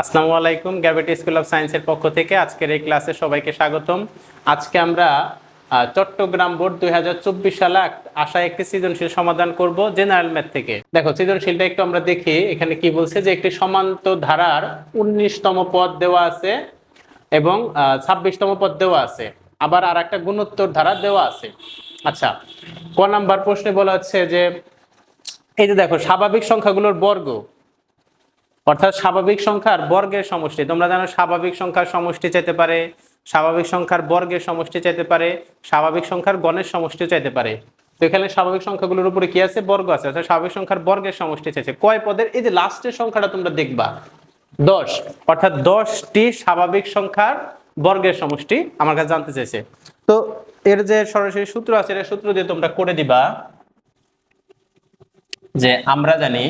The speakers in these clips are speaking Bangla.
আসসালামু আলাইকুম গ্র্যাভিটি স্কুল অফ সায়েন্সের পক্ষ থেকে আজকের এই ক্লাসে সবাইকে স্বাগতম। আজকে আমরা চট্টগ্রাম বোর্ড দুই হাজার চব্বিশ সালে আসা একটি সৃজনশীল সমাধান করব জেনারেল ম্যাথ থেকে। দেখো, সৃজনশীলটা একটু আমরা দেখি, এখানে কি বলছে যে একটি সমান্ত ধারার উনিশতম পদ দেওয়া আছে এবং ছাব্বিশতম পদ দেওয়া আছে। আবার আর একটা গুণোত্তর ধারা দেওয়া আছে। আচ্ছা ক নাম্বার প্রশ্নে বলা হচ্ছে যে, এই যে দেখো, স্বাভাবিক সংখ্যাগুলোর বর্গ। অর্থাৎ স্বাভাবিক সংখ্যার বর্গের সমষ্টি। তোমরা জানো স্বাভাবিক সংখ্যার সমষ্টি চাইতে পারে, স্বাভাবিক সংখ্যার বর্গের সমষ্টি চাইতে পারে, স্বাভাবিক সংখ্যার গণের সমষ্টি চাইতে পারে। তো এখানে স্বাভাবিক সংখ্যাগুলোর উপরে কি আছে? বর্গ আছে। অর্থাৎ স্বাভাবিক সংখ্যার বর্গের সমষ্টি চাইছে। কয় পদের? এই যে লাস্টের সংখ্যাটা তোমরা দেখবা। দশ। অর্থাৎ দশটি স্বাভাবিক সংখ্যার বর্গের সমষ্টি আমার কাছে জানতে চাইছে। তো এর যে সরাসরি সূত্র আছে, এর সূত্র দিয়ে তোমরা করে দিবা যে আমরা জানি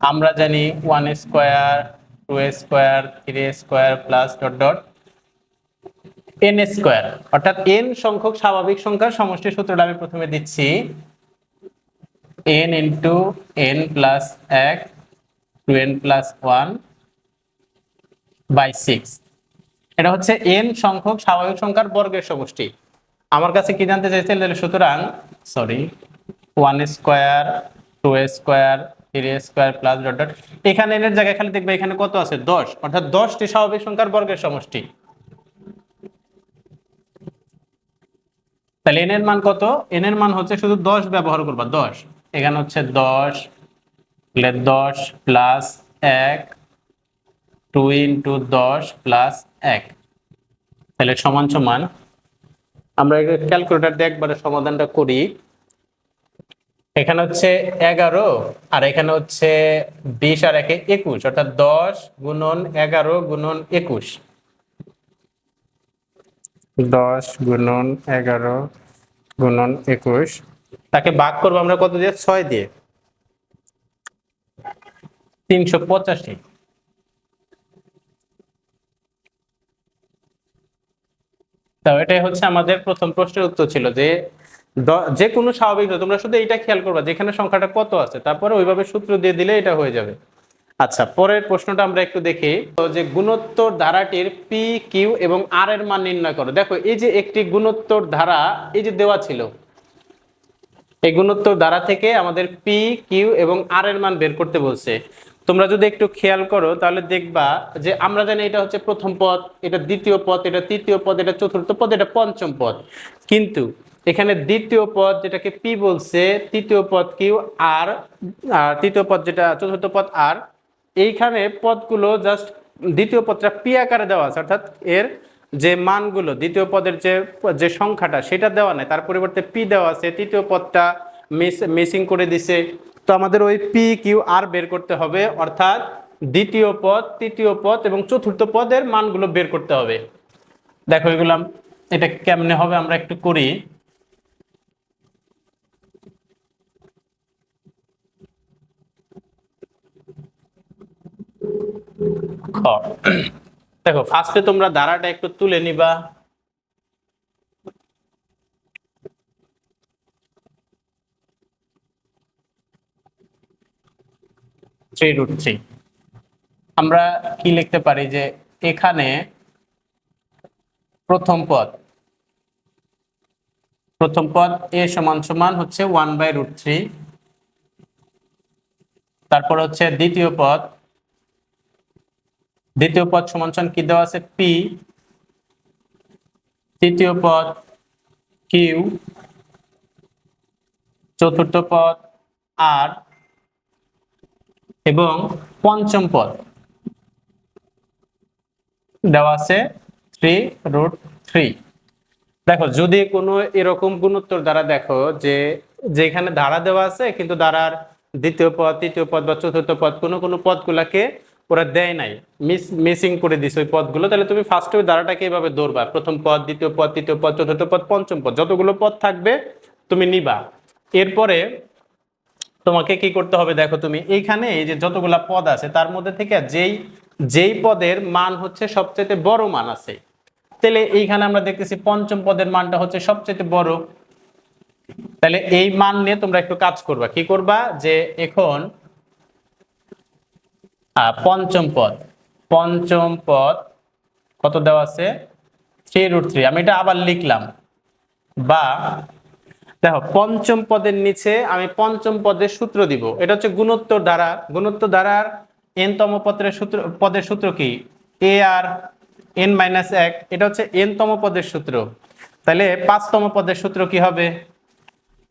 আমরা জানি one square two square three square plus dot dot N square অর্থাৎ এন সংখ্যক স্বাভাবিক সংখ্যার সমষ্টি সূত্রটা আমি প্রথমে দিচ্ছি। এন ইন্টু এন প্লাস এক two N plus one by six এটা হচ্ছে এন সংখ্যক স্বাভাবিক সংখ্যার বর্গের সমষ্টি। আমার কাছে কি জানতে তাহলে সুতরাং sorry one square two square এখানে জায়গায় খালি দেখবে এখানে কত আছে? দশ। অর্থাৎ দশটি স্বাভাবিক সংখ্যার বর্গের সমষ্টি। তাহলে এন এর মান কত? এন এর মান হচ্ছে শুধু দশ ব্যবহার করবা, দশ। এখানে হচ্ছে দশ দশ প্লাস এক টু ইন্টু দশ প্লাস এক। তাহলে সমান সমান আমরা ক্যালকুলেটার দিয়ে একবারে সমাধানটা করি। এখানে হচ্ছে এগারো আর এখানে হচ্ছে বিশ আর একে একুশ অর্থাৎ দশ গুণন এগারো গুণন একুশ। দশ গুণন এগারো গুণন একুশ। তাকে ভাগ করব আমরা কত দিয়ে? ছয় দিয়ে। তিনশো পঁচাশি। তো এটাই হচ্ছে আমাদের প্রথম প্রশ্নের উত্তর ছিল যে যে কোনো স্বাভাবিক তোমরা শুধু এটা খেয়াল করবা, যেখানে সংখ্যাটা কত আছে, তারপরে ওইভাবে সূত্র দিয়ে দিলে এটা হয়ে যাবে। আচ্ছা পরের প্রশ্নটা আমরা একটু দেখি। তো যে গুণোত্তর ধারাটির পি কিউ এবং আর এর মান নির্ণয় করো। দেখো, এই যে একটি গুণোত্তর ধারা, এই যে দেওয়া ছিল, এই গুণোত্তর ধারা থেকে আমাদের পি কিউ এবং আর এর মান বের করতে বলছে। তোমরা যদি একটু খেয়াল করো, তাহলে দেখবা যে আমরা জানি এটা হচ্ছে প্রথম পদ, এটা দ্বিতীয় পদ, এটা তৃতীয় পদ, এটা চতুর্থ পদ, এটা পঞ্চম পদ। কিন্তু এখানে দ্বিতীয় পদ যেটাকে পি বলছে, তৃতীয় পদ কিউ আর তৃতীয় পদ যেটা, চতুর্থ পদ আর, এইখানে পদগুলো জাস্ট দ্বিতীয় পদটা পি আকারে দেওয়া আছে, অর্থাৎ এর যে মানগুলো, দ্বিতীয় পদের যে যে সংখ্যাটা সেটা দেওয়া নাই, তার পরিবর্তে পি দেওয়া আছে, তৃতীয় পদটা মিস মিসিং করে দিছে। তো আমাদের ওই পি কিউ আর বের করতে হবে, অর্থাৎ দ্বিতীয় পদ, তৃতীয় পদ এবং চতুর্থ পদের মানগুলো বের করতে হবে। দেখো এগুলো আম- এটা কেমনে হবে আমরা একটু করি। খ দেখো ফার্স্টে তোমরা ধারাটা একটু তুলে নিবা। থ্রি রুট থ্রি আমরা কি লিখতে পারি যে এখানে প্রথম পদ প্রথম পদ এ সমান সমান হচ্ছে ওয়ান বাই রুট থ্রি তারপর হচ্ছে দ্বিতীয় পদ দ্বিতীয় পদ সমান সমান কি দেওয়া আছে? পি তৃতীয় পদ কিউ চতুর্থ পদ আর এবং পঞ্চম পদ দেওয়া আছে থ্রি রুট থ্রি দেখো, যদি কোনো এরকম গুণোত্তর দ্বারা দেখো যে যেখানে ধারা দেওয়া আছে, কিন্তু ধারার দ্বিতীয় পদ, তৃতীয় পদ বা চতুর্থ পদ কোনো কোনো পদগুলাকে ওরা দেয় নাই। মিস মিসিং করে দিছে ওই পদগুলো। তাহলে তুমি ফার্স্টে ওই ধারাটাকে এভাবে দৌড়বা প্রথম পদ, দ্বিতীয় পদ, তৃতীয় পদ, চতুর্থ পদ, পঞ্চম পদ। যতগুলো পদ থাকবে, তুমি নিবা। এরপরে তোমাকে কি করতে হবে দেখো তুমি, এইখানে এই যে যতগুলা পদ আছে, তার মধ্যে থেকে যেই যেই পদের মান হচ্ছে সবচেয়ে বড় মান আছে। তাহলে এইখানে আমরা দেখতেছি পঞ্চম পদের মানটা হচ্ছে সবচেয়ে বড়। তাহলে এই মান নিয়ে তোমরা একটু কাজ করবা। কি করবা? যে এখন পঞ্চম পদ। পঞ্চম পদ কত দেওয়া আছে? থ্রি রুট থ্রি আমি এটা আবার লিখলাম। বা দেখো, পঞ্চম পদের নিচে আমি পঞ্চম পদের সূত্র দিব। এটা হচ্ছে গুণোত্তর দ্বারা। গুণোত্তর দ্বারার এন তম পদের সূত্র পদের সূত্র কি? এ আর এন মাইনাস এক। এটা হচ্ছে এন তম পদের সূত্র। তাহলে পাঁচতম পদের সূত্র কি হবে?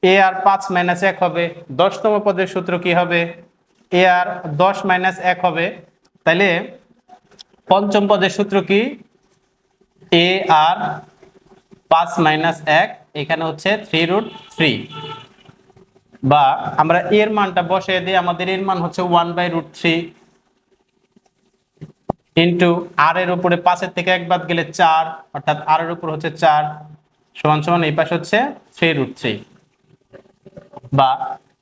এ আর পাঁচ মাইনাস এক হবে। দশতম পদের সূত্র কি হবে? এ আর দশ মাইনাস এক হবে। তাহলে পঞ্চম পদের সূত্র কি? এ আর পাঁচ মাইনাস এক, এখানে হচ্ছে থ্রি রুট থ্রি বা আমরা এর মানটা বসিয়ে দিই, আমাদের এর মান হচ্ছে one by root three into R এর উপরে পাঁচের থেকে এক বাদ গেলে চার, অর্থাৎ আর এর উপর হচ্ছে চার। সমান সমান এই পাশে হচ্ছে থ্রি রুট থ্রি বা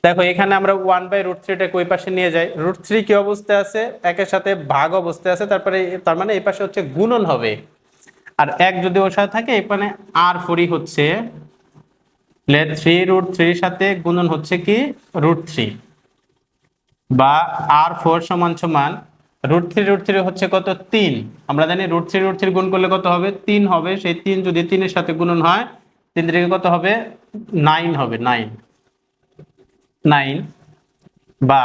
দেখো, এখানে আমরা ওয়ান বাই রুট থ্রিটাকে ওই পাশে নিয়ে যাই। রুট থ্রি কি অবস্থায় আছে? একের সাথে ভাগ অবস্থায় আছে, তারপরে তার মানে এই পাশে হচ্ছে গুণন হবে। আর এক যদি ওর সাথে থাকে এখানে আর ফোরই হচ্ছে থ্রি রুট থ্রির সাথে গুণন হচ্ছে কি? রুট থ্রি বা আর ফোর সমান সমান রুট থ্রি রুট থ্রি হচ্ছে কত? তিন। আমরা জানি রুট থ্রি রুট থ্রি গুণ করলে কত হবে? তিন হবে। সেই তিন যদি তিনের সাথে গুণন হয়, তিন থেকে কত হবে? নাইন হবে নাইন নাইন বা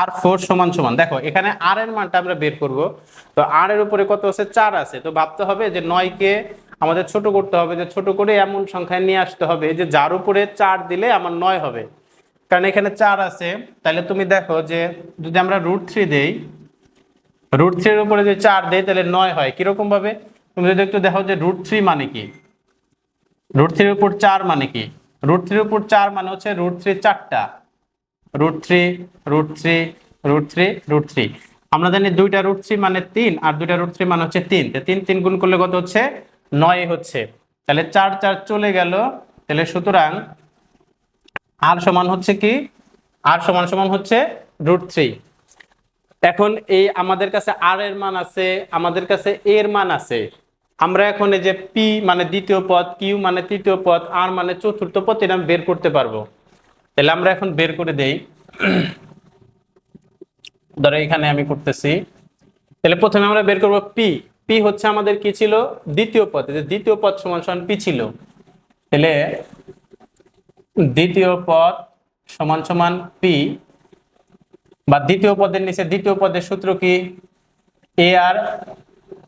আর ফোর সমান সমান। দেখো, এখানে আর এর মানটা আমরা বের করব। তো আর এর উপরে কত আছে? চার আছে। তো ভাবতে হবে যে নয়কে আমাদের ছোট করতে হবে, যে ছোট করে এমন সংখ্যায় নিয়ে আসতে হবে যে যার উপরে চার দিলে আমার নয় হবে। কারণ এখানে চার আছে। তাহলে তুমি দেখো যে যদি আমরা রুট থ্রি দেই রুট থ্রির উপরে যদি চার দেই, তাহলে নয় হয়। কীরকম ভাবে? তুমি যদি একটু দেখো যে রুট থ্রি মানে কি? রুট থ্রির উপর চার মানে কি? রুট থ্রির উপর চার মানে হচ্ছে রুট থ্রি চারটা। Root three root three root three root three আমরা জানি দুইটা রুট থ্রি মানে তিন, আর দুইটা রুট থ্রি মানে হচ্ছে তিন। তিন তিন গুণ করলে কত হচ্ছে? নয় হচ্ছে। তাহলে চার চার চলে গেল। তাহলে সুতরাং আর সমান হচ্ছে কি? আর সমান সমান হচ্ছে রুট থ্রি এখন এই আমাদের কাছে আর এর মান আছে, আমাদের কাছে এর মান আছে। আমরা এখন এই যে পি মানে দ্বিতীয় পদ কিউ মানে তৃতীয় পদ আর মানে চতুর্থ পদ, এটা বের করতে পারব। তাহলে আমরা এখন বের করে দেই। ধরো এখানে আমি করতেছি। তাহলে প্রথমে আমরা বের করব পি পি হচ্ছে আমাদের কি ছিল? দ্বিতীয় পদ। দ্বিতীয় পদ সমান সমান পি ছিল। তাহলে দ্বিতীয় পদ সমান সমান পি বা দ্বিতীয় পদের নিচে দ্বিতীয় পদের সূত্র কি? এ আর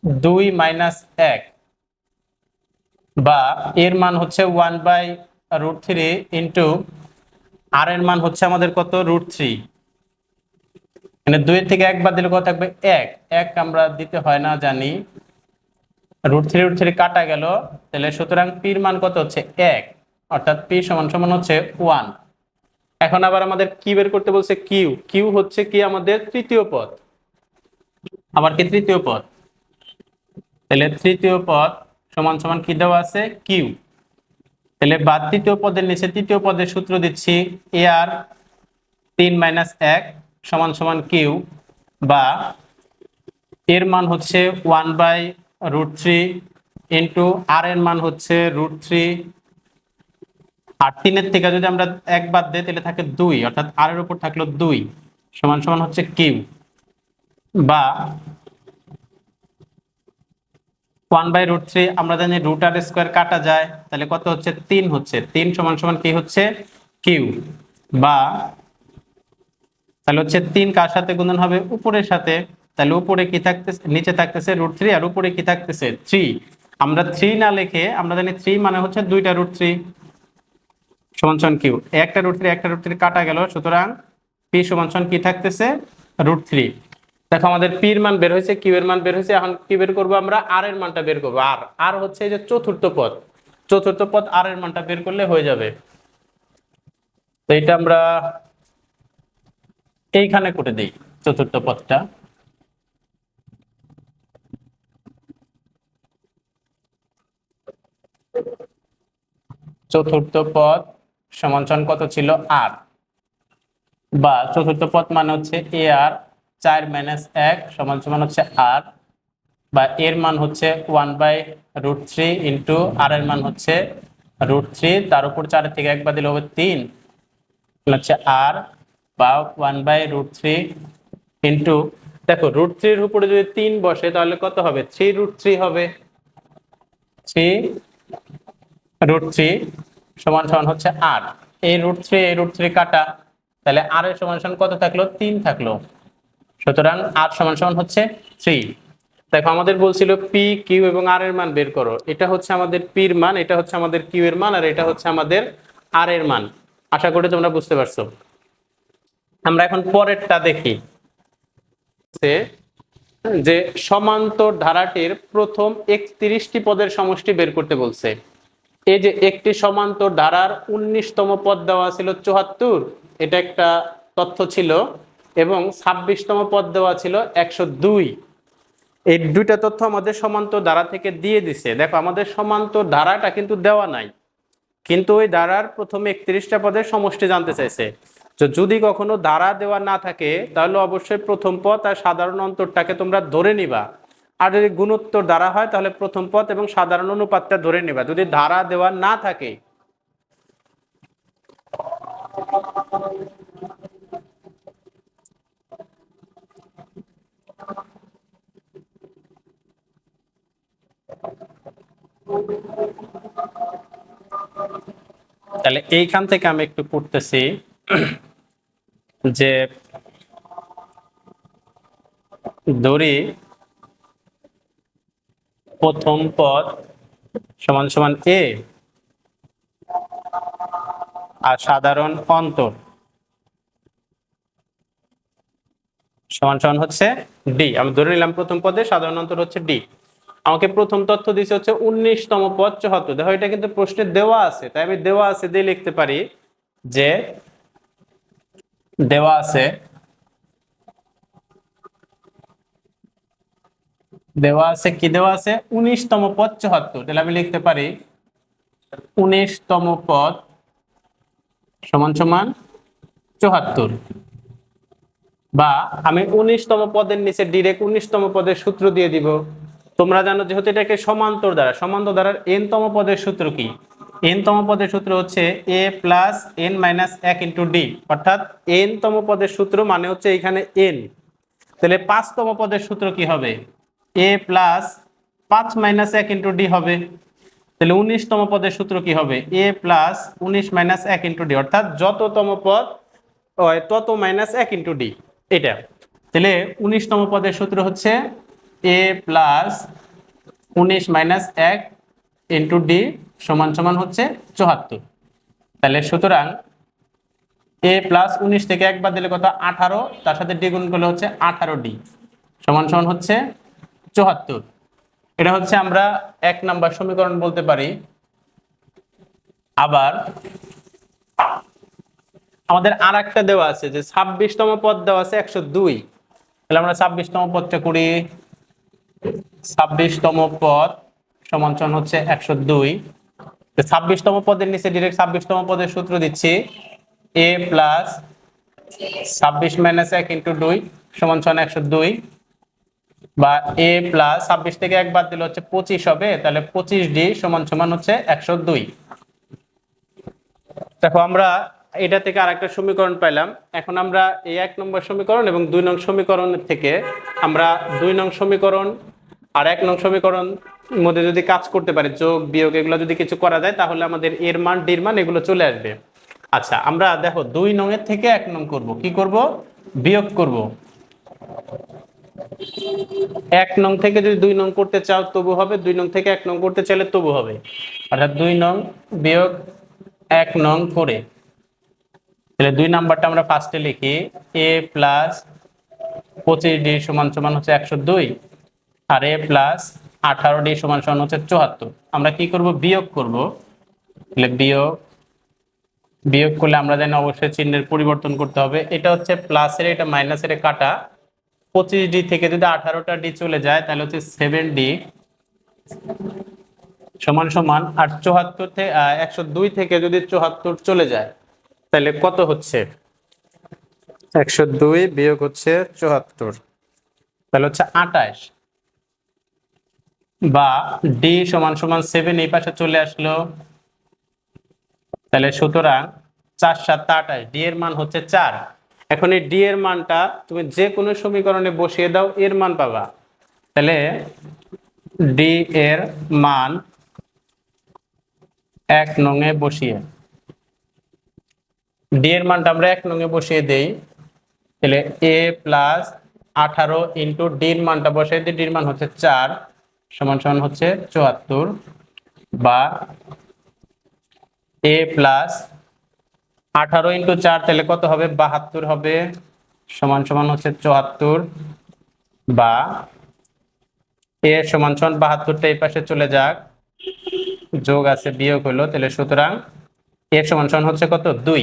দুই মাইনাস এক। বা এর মান হচ্ছে one by root three into R এর মান হচ্ছে আমাদের কত? Root three. মানে দুইয়ের থেকে এক বাদ দিলে কত থাকবে? এক। এক আমরা দিতে হয় না, জানি। রুট থ্রি রুট থ্রি কাটা গেল। তাহলে সুতরাং পির মান কত হচ্ছে? এক। অর্থাৎ পি সমান সমান হচ্ছে ওয়ান। এখন আবার আমাদের কি বের করতে বলছে কিউ। কিউ হচ্ছে কি আমাদের তৃতীয় পদ? আবার কি তৃতীয় পদ? তাহলে তৃতীয় পদ সমান সমান কি দেওয়া আছে? কিউ তাহলে বাদ তৃতীয় পদের নিচে তৃতীয় পদের সূত্র দিচ্ছি এ আর তিন মাইনাস এক সমান সমান কিউ বা এর মান হচ্ছে one by root three into R এর মান হচ্ছে রুট থ্রি আর তিনের থেকে যদি আমরা এক বাদ দিই, তাহলে থাকে দুই, অর্থাৎ আর এর উপর থাকল দুই সমান সমান হচ্ছে কিউ বা ওয়ান বাই রুট থ্রি আমরা জানি রুট আর স্কোয়ার কাটা যায়, তাহলে কত হচ্ছে? তিন হচ্ছে। তিন সমান সমান কি হচ্ছে? কিউ। বা তাহলে হচ্ছে তিন কার সাথে গুণন হবে? উপরের সাথে। তাহলে উপরে কি থাকতেছে? নিচে থাকতেছে রুট থ্রি আর উপরে কি থাকতেছে? থ্রি। আমরা থ্রি না লিখে, আমরা জানি থ্রি মানে হচ্ছে দুইটা রুট থ্রি। সমান সমান কিউ। একটা রুট থ্রি, একটা রুট থ্রি কাটা গেল। সুতরাং পি সমান সমান কি থাকতেছে? Root three. দেখো, আমাদের পির মান বের হয়েছে কিউ এর মান বের হয়েছে, এখন কি বের করব আমরা? আর এর মানটা বের করব। আর আর হচ্ছে যে চতুর্থ পদ। চতুর্থ পদ আর এর মানটা বের করলে হয়ে যাবে। তো এটা আমরা এইখানে করে দিই, চতুর্থ পদটা। চতুর্থ পদ সমান কত ছিল? আর বা চতুর্থ পদ মানে হচ্ছে এ আর চার মাইনাস এক সমান সমান হচ্ছে আর বা এর মান হচ্ছে one by root three into R এর মান হচ্ছে রুট থ্রি তার উপর চারের থেকে একবার দিলে হবে তিন। হচ্ছে আর বা one by root three into দেখো রুট থ্রির উপরে যদি তিন বসে তাহলে কত হবে? থ্রি রুট থ্রি হবে। থ্রি রুট থ্রি সমান সমান হচ্ছে আট এই রুট থ্রি এই রুট থ্রি কাটা, তাহলে আর এর সমান সমান কত থাকল? তিন থাকল। সুতরাং আর সমান সমান হচ্ছে থ্রি দেখো, আমাদের বলছিল পি কিউ এবং আর এর মান বের করো। এটা হচ্ছে আমাদের পির মান, এটা হচ্ছে আমাদের কিউ এর মান, আর এটা হচ্ছে আমাদের আর এর মান। আশা করি তোমরা বুঝতে পারছ। আমরা এখন পরেরটা দেখি। যে সমান্তর ধারাটির প্রথম একত্রিশটি পদের সমষ্টি বের করতে বলছে। এই যে একটি সমান্তর ধারার উনিশতম পদ দেওয়া ছিল চুয়াত্তর, এটা একটা তথ্য ছিল। এবং ছাব্বিশতম পদ দেওয়া ছিল একশো দুই। এই দুইটা তথ্য আমাদের সমান্তর ধারা থেকে দিয়ে দিছে। দেখো, আমাদের সমান্তর ধারাটা কিন্তু দেওয়া নাই। কিন্তু ওই ধারার প্রথমে একত্রিশটা পদের সমষ্টি জানতে চাইছে। তো যদি কখনো ধারা দেওয়া না থাকে, তাহলে অবশ্যই প্রথম পদ আর সাধারণ অন্তরটাকে তোমরা ধরে নিবা। আর যদি গুণোত্তর ধারা হয়, তাহলে প্রথম পদ এবং সাধারণ অনুপাতটা ধরে নিবা। যদি ধারা দেওয়া না থাকে তাহলে এইখান থেকে আমি একটু পড়তেছি যে দড়ি প্রথম পদ সমান সমান এ আর সাধারণ অন্তর সমান সমান হচ্ছে ডি। আমি ধরে নিলাম প্রথম পদে সাধারণ অন্তর হচ্ছে ডি। আমাকে প্রথম তথ্য দিছে হচ্ছে উনিশতম পদ চুহাত্তর দেখো, এটা কিন্তু প্রশ্নে দেওয়া আছে। তাই আমি দেওয়া আছে দিয়ে লিখতে পারি যে, দেওয়া আছে দেওয়া আছে কি দেওয়া আছে? উনিশতম পদ চুহাত্তর তাহলে আমি লিখতে পারি উনিশতম পদ সমান সমান চুহাত্তর বা আমি উনিশতম পদের নিচে ডিরেক্ট উনিশতম পদের সূত্র দিয়ে দিব। তোমরা জানো যেহেতু এটাকে সমান্তর দ্বারা, সমান্তর দ্বারার এন তম পদের সূত্র কি? এন তম পদের সূত্র হচ্ছে এ প্লাস এন মাইনাস এক ইন্টু ডি অর্থাৎ এন তম পদের সূত্র মানে হচ্ছে এখানে এন তাহলে পাঁচতম পদের সূত্র কি হবে? এ প্লাস পাঁচ মাইনাস এক ইন্টু ডি হবে। তাহলে উনিশতম পদের সূত্র কি হবে? এ প্লাস উনিশ মাইনাস এক ইন্টু ডি অর্থাৎ যততম পদ তত মাইনাস এক ইন্টু ডি এটা। তাহলে উনিশতম পদের সূত্র হচ্ছে এ প্লাস উনিশ মাইনাস এক ইন্টু ডি সমান সমান হচ্ছে চুয়াত্তর। তাহলে সুতরাং এ প্লাস উনিশ থেকে একবার দিলে কত? আঠারো। তার সাথে ডি গুণ করলে হচ্ছে আঠারো ডি সমান সমান হচ্ছে চুয়াত্তর। এটা হচ্ছে আমরা এক নাম্বার সমীকরণ বলতে পারি। আবার আমাদের আর একটা দেওয়া আছে যে ছাব্বিশতম পদ দেওয়া আছে একশো দুই। তাহলে আমরা ছাব্বিশতম পদটা করি। ছাব্বিশতম পদ সমান হচ্ছে একশো দুই। ছাব্বিশতম পদের নিচে ডিরেক্ট ছাব্বিশতম পদের সূত্র দিচ্ছি। এ প্লাস ছাব্বিশ মাইনাস এক ইন্টু দুই সমান সমান একশো দুই। বা এ প্লাস ছাব্বিশ থেকে একবার দিলে হচ্ছে পঁচিশ হবে, তাহলে পঁচিশ ডি সমান সমান হচ্ছে একশো দুই। দেখো আমরা এটা থেকে আরেকটা সমীকরণ পাইলাম। এখন আমরা এই এক নম্বর সমীকরণ এবং দুই নং সমীকরণ থেকে আমরা দুই নং সমীকরণ আর এক নং সমীকরণ মধ্যে যদি কাজ করতে পারি, যোগ, বিয়োগ, এগুলো যদি কিছু করা যায়, তাহলে আমাদের এর মান ডির মান এগুলো চলে আসবে। আচ্ছা আমরা দেখো দুই নং এর থেকে এক নং করব। কি করব? বিয়োগ করব। এক নং থেকে যদি দুই নং করতে চাও, তবু হবে। দুই নং থেকে এক নং করতে চাইলে তবু হবে। অর্থাৎ দুই নং বিয়োগ এক নং করে। তাহলে দুই নাম্বারটা আমরা ফার্স্টে লিখি এ প্লাস পঁচিশ ডি সমান সমান হচ্ছে একশো দুই, আর এ প্লাস আঠারো ডি সমান সমান হচ্ছে চুয়াত্তর। আমরা কি করব? বিয়োগ করব। তাহলে বিয়োগ বিয়োগ করলে আমরা জানি অবশ্যই চিহ্নের পরিবর্তন করতে হবে। এটা হচ্ছে প্লাসের এটা মাইনাসের কাটা। পঁচিশ ডি থেকে যদি আঠারোটা ডি চলে যায়, তাহলে হচ্ছে সেভেন ডি সমান সমান, আর চুয়াত্তর থেকে একশো দুই থেকে যদি চুয়াত্তর চলে যায় তাহলে কত হচ্ছে? একশো দুই বিয়োগ হচ্ছে চুয়াত্তর। তাহলে হচ্ছে আটাশ। বা ডি সমান সমান সেভেন এই পাশে চলে আসলো। তাহলে সুতরাং চার সাত আটাশ ডি এর মান হচ্ছে চার। এখন এই ডি এর মানটা তুমি যে কোনো সমীকরণে বসিয়ে দাও এর মান পাবা। তাহলে ডি এর মান এক নঙে বসিয়ে। ডি এর মানটা আমরা এক নঙে বসিয়ে দেই। তাহলে এ প্লাস আঠারো ইন্টু ডির মানটা বসিয়ে দিই ডির মান হচ্ছে চার, সমান সমান হচ্ছে চুয়াত্তর বা এ প্লাস আঠারো ইন্টু চার তাহলে কত হবে? বাহাত্তর হবে, সমান সমান হচ্ছে চুয়াত্তর বা এ সমান সমান বাহাত্তরটা এই পাশে চলে যাক। যোগ আছে বিয়োগ হলো, তাহলে সুতরাং এর সমান সমান হচ্ছে কত? দুই।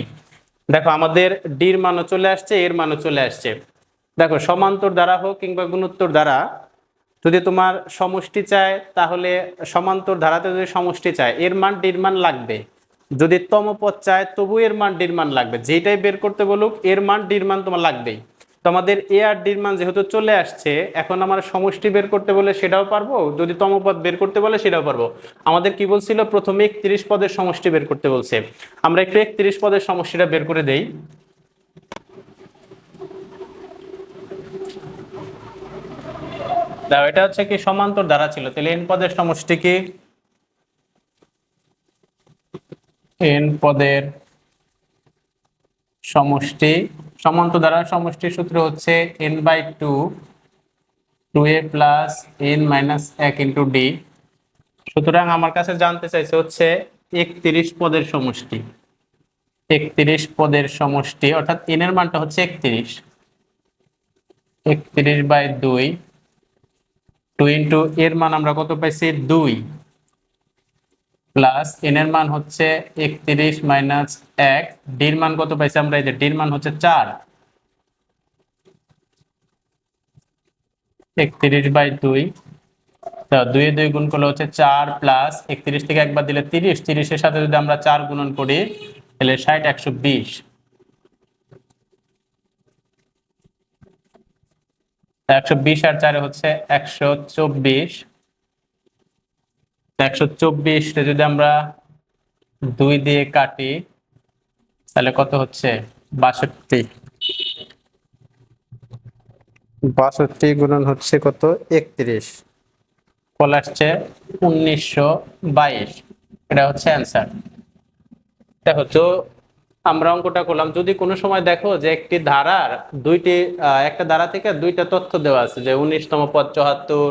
দেখো, আমাদের ডির মানও চলে আসছে, এর মানও চলে আসছে। দেখো, সমান্তর দ্বারা হোক কিংবা গুণোত্তর দ্বারা, যদি তোমার সমষ্টি চায়, তাহলে সমান্তর ধারাতে যদি সমষ্টি চায়, এর মান ডির মান লাগবে। যদি তমপথ চায়, তবু এর মান ডির মান লাগবে। যেটাই বের করতে বলুক, এর মান ডির মান তোমার লাগবেই। তো আমাদের এ আর ডির মান যেহেতু চলে আসছে, এখন আমার সমষ্টি বের করতে বলে সেটাও পারব, যদি তমপদ বের করতে বলে সেটাও পারব। আমাদের কি বলছিল? প্রথমে একত্রিশ পদের সমষ্টি বের করতে বলছে। আমরা একটু একত্রিশ পদের সমষ্টিটা বের করে দেই। দাও, এটা হচ্ছে কি সমান্তর ধারা ছিল। তাহলে এন পদের সমষ্টি কি? এন পদের সমষ্টি সমান্তর দ্বারা সমষ্টির সূত্র হচ্ছে N by two two A plus N minus এক ইন্টু ডি সুতরাং আমার কাছে জানতে চাইছে হচ্ছে একত্রিশ পদের সমষ্টি। একত্রিশ পদের সমষ্টি, অর্থাৎ এন এর মানটা হচ্ছে একত্রিশ। একত্রিশ বাই দুই টু ইন্টু এর মান আমরা কত পাইছি? দুই। প্লাস এন এর মান হচ্ছে একত্রিশ মাইনাস এক। ডির মান কত পাইছি আমরা? এই যে ডির মান হচ্ছে চার। একত্রিশ বাই দুই। তো দুই দুই গুণ করলে হচ্ছে চার প্লাস একত্রিশ থেকে একবার দিলে তিরিশ। তিরিশের সাথে যদি আমরা চার গুণন করি, তাহলে ষাট, একশো বিশ। একশো বিশ আর চারে হচ্ছে একশো চব্বিশ। একশো চব্বিশ যদি আমরা দুই দিয়ে কাটি তাহলে কত হচ্ছে? বাষট্টি। বাষট্টি গুণন হচ্ছে কত? একত্রিশ। ফল আসছে উনিশশো বাইশ। এটা হচ্ছে অ্যান্সার। দেখো তো আমরা অঙ্কটা করলাম। যদি কোনো সময় দেখো যে একটি ধারার দুইটি আহ, একটা ধারা থেকে দুইটা তথ্য দেওয়া আছে যে উনিশতম পদ চুয়াত্তর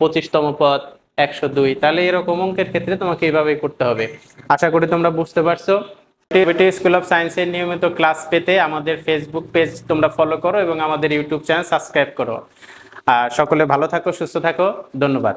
পঁচিশতম পদ একশো দুই। তাহলে এরকম অঙ্কের ক্ষেত্রে তোমাকে এইভাবেই করতে হবে। আশা করি তোমরা বুঝতে পারছ। স্কুল অফ সায়েন্সের নিয়মিত ক্লাস পেতে আমাদের ফেসবুক পেজ তোমরা ফলো করো এবং আমাদের ইউটিউব চ্যানেল সাবস্ক্রাইব করো। সকলে ভালো থাকো, সুস্থ থাকো। ধন্যবাদ।